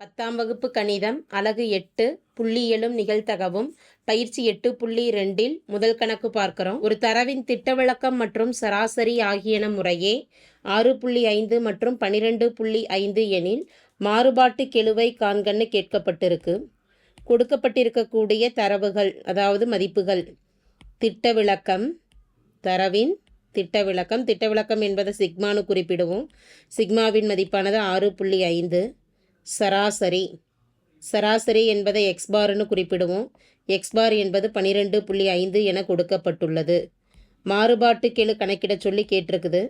பத்தாம் வகுப்பு கணிதம் அலகு எட்டு புள்ளியலும் நிகழ்த்தகவும் பயிற்சி எட்டு புள்ளி ரெண்டில் முதல் கணக்கு பார்க்கிறோம். ஒரு தரவின் திட்ட விளக்கம் மற்றும் சராசரி ஆகியன முறையே ஆறு புள்ளி ஐந்து மற்றும் பனிரெண்டு புள்ளி ஐந்து எனில் மாறுபாட்டு கெழுவை காண்கன்னு கேட்கப்பட்டிருக்கு. கொடுக்கப்பட்டிருக்கக்கூடிய தரவுகள் அதாவது மதிப்புகள். திட்ட விளக்கம் தரவின் திட்ட விளக்கம் திட்ட விளக்கம் என்பதை சிக்மானு குறிப்பிடுவோம். சிக்மாவின் மதிப்பானது ஆறு புள்ளி ஐந்து. சராசரி. சராசரி என்பதை எக்ஸ்பார்னு குறிப்பிடுவோம். எக்ஸ்பார் என்பது பனிரெண்டு புள்ளி ஐந்து என கொடுக்கப்பட்டுள்ளது. மாறுபாட்டு கெழு கணக்கிட சொல்லி கேட்டிருக்குது.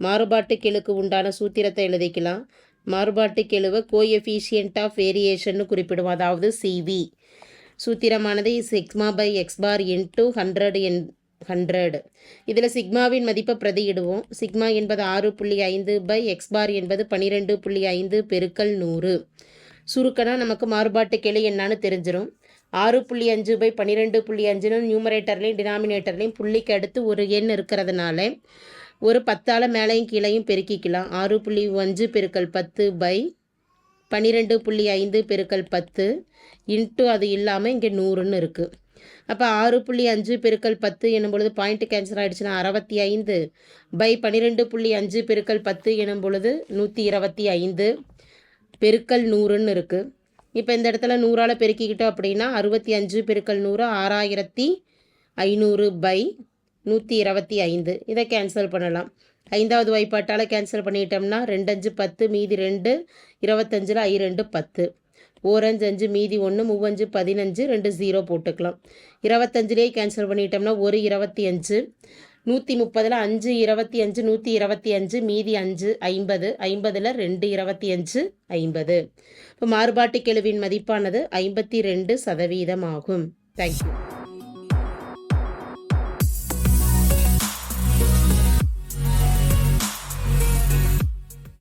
மாறுபாட்டு கெழுக்கு உண்டான சூத்திரத்தை எழுதிக்கலாம். மாறுபாட்டு கெழுவை கோஎஃபிஷியன்ட் ஆஃப் வேரியேஷன்னு குறிப்பிடுவோம். அதாவது CV சூத்திரமானது sigma by x bar into hundred N hundred இதில் சிக்மாவின் மதிப்பை பிரதியிடுவோம். சிக்மா என்பது ஆறு புள்ளி ஐந்து பை எக்ஸ் பார் என்பது பன்னிரெண்டு புள்ளி ஐந்து பெருக்கல் நூறு. சுருக்கனா நமக்கு மாறுபாட்டு கிளை என்னான்னு தெரிஞ்சிடும் ஆறு புள்ளி அஞ்சு பை பன்னிரெண்டு புள்ளி அஞ்சுன்னு நியூமரேட்டர்லேயும் டினாமினேட்டர்லேயும் புள்ளிக்கு அடுத்து ஒரு எண் இருக்கிறதுனால ஒரு பத்தால் மேலேயும் கீழையும் பெருக்கிக்கலாம். ஆறு புள்ளி அஞ்சு பெருக்கல் பத்து பை பன்னிரெண்டு புள்ளி ஐந்து பெருக்கல் பத்து இன்ட்டு அது இல்லாமல் இங்கே நூறுன்னு இருக்குது அப்போ ஆறு புள்ளி அஞ்சு பெருக்கல் பத்து எனும் பொழுது பாயிண்ட் கேன்சல் ஆகிடுச்சுன்னா அறுபத்தி ஐந்து. பை பன்னிரெண்டு புள்ளி அஞ்சு பெருக்கல் பத்து எனும் பொழுது நூற்றி இருபத்தி ஐந்து. பெருக்கல் நூறுன்னு இருக்குது இப்போ இந்த இடத்துல நூறால் பெருக்கிக்கிட்டோம் அப்படின்னா அறுபத்தி அஞ்சு பெருக்கல் நூறு ஆறாயிரத்தி ஐநூறு பை நூற்றி இருபத்தி ஐந்து. இதை கேன்சல் பண்ணலாம். ஐந்தாவது வாய்ப்பாட்டால் கேன்சல் பண்ணிட்டோம்னா ரெண்டு அஞ்சு பத்து மீதி ரெண்டு இருபத்தஞ்சில் ஐ ரெண்டு பத்து. ஓரஞ்சு அஞ்சு மீதி ஒன்று மூவஞ்சு பதினஞ்சு ரெண்டு ஜீரோ போட்டுக்கலாம். இருபத்தஞ்சிலே கேன்சல் பண்ணிட்டோம்னா ஒரு இருபத்தி அஞ்சு. நூற்றி முப்பதில் அஞ்சு இருபத்தி அஞ்சு நூற்றி இருபத்தி அஞ்சு மீதி அஞ்சு ஐம்பது. ஐம்பதில் ரெண்டு இருபத்தி அஞ்சு ஐம்பது. இப்போ மாறுபாட்டு கெழுவின் மதிப்பானது ஐம்பத்தி ரெண்டு சதவீதம் ஆகும் தேங்க்யூ